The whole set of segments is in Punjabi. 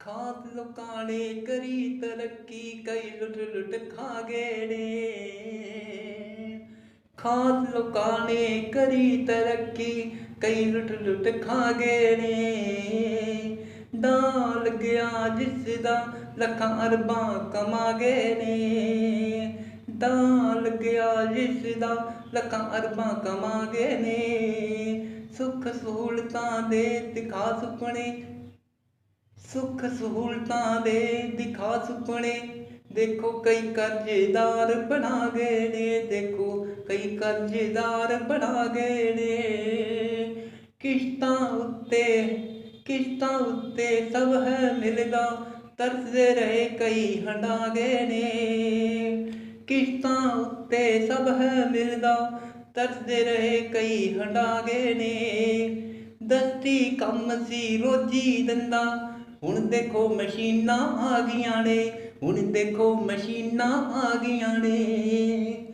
ਖਾਸ ਲੋਕਾਂ ਨੇ ਕਰੀ ਤਰੱਕੀ, ਕਈ ਲੁੱਟ ਲੁੱਟ ਖਾ ਗਏ ਨੇ। ਖਾਸ ਲੋਕਾਂ ਨੇ ਕਰੀ ਤਰੱਕੀ, ਕਈ ਲੁੱਟ ਲੁੱਟ ਖਾ ਗਏ ਨੇ। ਦਾਲ ਗਿਆ ਜਿਸ ਦਾ ਲੱਖਾਂ ਅਰਬਾਂ ਕਮਾ ਗਏ ਨੇ। ਦਾਲ ਗਿਆ ਜਿਸ ਦਾ ਲੱਖਾਂ ਅਰਬਾਂ ਕਮਾ ਗਏ ਨੇ। ਸੁੱਖ ਸਹੂਲਤਾਂ ਦੇ ਦਿਖਾ ਸੁਪਨੇ, ਸੁੱਖ ਸਹੂਲਤਾਂ ਦੇ ਦਿਖਾ ਸੁਪਨੇ। ਦੇਖੋ ਕਈ ਕਰਜ਼ੇਦਾਰ ਬਣਾ ਗਏ ਨੇ, ਦੇਖੋ ਕਈ ਕਰਜ਼ੇਦਾਰ ਬਣਾ ਗਏ ਨੇ। ਕਿਸ਼ਤਾਂ ਉੱਤੇ ਕਿਸ਼ਤਾਂ ਉੱਤੇ ਸਭ ਹੈ ਮਿਲਦਾ, ਤਰਸਦੇ ਰਹੇ ਕਈ ਹੰਡਾ ਗਏ ਨੇ। ਕਿਸ਼ਤਾਂ ਉੱਤੇ ਸਭ ਹੈ ਮਿਲਦਾ, ਤਰਸਦੇ ਰਹੇ ਕਈ ਹੰਡਾ ਗਏ ਨੇ। ਦਸਤੀ ਕੰਮ ਸੀ ਰੋਜੀ ਦੰਦਾ, ਹੁਣ ਦੇਖੋ ਮਸ਼ੀਨਾਂ ਆ ਗਈਆਂ ਨੇ, ਹੁਣ ਦੇਖੋ ਮਸ਼ੀਨਾਂ ਆ ਗਈਆਂ ਨੇ।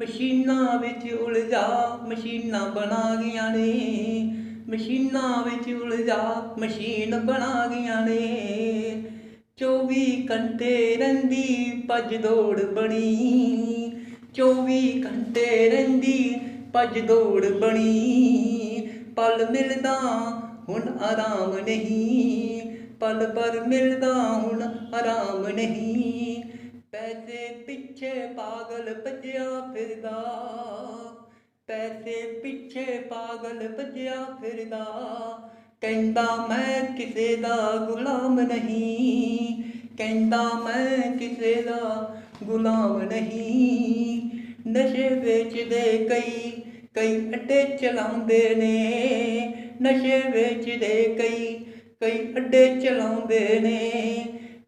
ਮਸ਼ੀਨਾਂ ਵਿੱਚ ਉਲਝਾ, ਮਸ਼ੀਨਾਂ ਬਣਾ ਗਈਆਂ ਨੇ। ਮਸ਼ੀਨਾਂ ਵਿੱਚ ਉਲਝਾ, ਮਸ਼ੀਨ ਬਣਾ ਗਈਆਂ ਨੇ। 24 ਘੰਟੇ ਰਹਿੰਦੀ ਭੱਜ ਦੌੜ ਬਣੀ। 24 ਘੰਟੇ ਰਹਿੰਦੀ ਭੱਜ ਦੌੜ ਬਣੀ। ਪਲ ਮਿਲਦਾ ਹੁਣ ਆਰਾਮ ਨਹੀਂ। ਪਲ ਪਰ ਮਿਲਦਾ ਹੁਣ ਆਰਾਮ ਨਹੀਂ। ਪੈਸੇ ਪਿੱਛੇ ਪਾਗਲ ਭੱਜਿਆ ਫਿਰਦਾ। ਪੈਸੇ ਪਿੱਛੇ ਪਾਗਲ ਭੱਜਿਆ ਫਿਰਦਾ। ਕਹਿੰਦਾ ਮੈਂ ਕਿਸੇ ਦਾ ਗੁਲਾਮ ਨਹੀਂ। ਕਹਿੰਦਾ ਮੈਂ ਕਿਸੇ ਦਾ ਗੁਲਾਮ ਨਹੀਂ। ਨਸ਼ੇ ਵੇਚਦੇ ਕਈ ਕਈ ਅੱਡੇ ਚਲਾਉਂਦੇ ਨੇ। ਨਸ਼ੇ ਵੇਚਦੇ ਕਈ ਕਈ ਅੱਡੇ ਚਲਾਉਂਦੇ ਨੇ।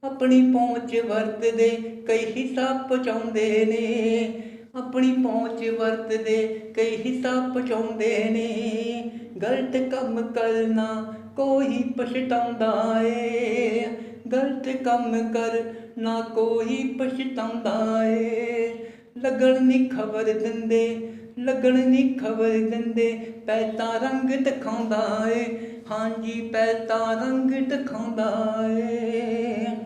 ਆਪਣੀ ਪਹੁੰਚ ਵਰਤਦੇ, ਕਈ ਹਿੱਸਾ ਪਹੁੰਚਾਉਂਦੇ ਨੇ। ਆਪਣੀ ਪਹੁੰਚ ਵਰਤਦੇ, ਕਈ ਹਿੱਸਾ ਪਹੁੰਚਾਉਂਦੇ ਨੇ। ਗਲਤ ਕੰਮ ਕਰਨਾ ਕੋਈ ਪਛਤਾਉਂਦਾ ਏ। ਗਲਤ ਕੰਮ ਕਰ ਨਾ ਕੋਈ ਪਛਤਾਉਂਦਾ ਏ। ਲੱਗਣ ਨਹੀਂ ਖਬਰ ਦਿੰਦੇ, ਲੱਗਣ ਨਹੀਂ ਖਬਰ ਦਿੰਦੇ, ਪੈਤਾ ਰੰਗ ਦਿਖਾਉਂਦਾ ਏ। ਹਾਂਜੀ, ਪੈਤਾ ਰੰਗ ਦਿਖਾਉਂਦਾ ਏ।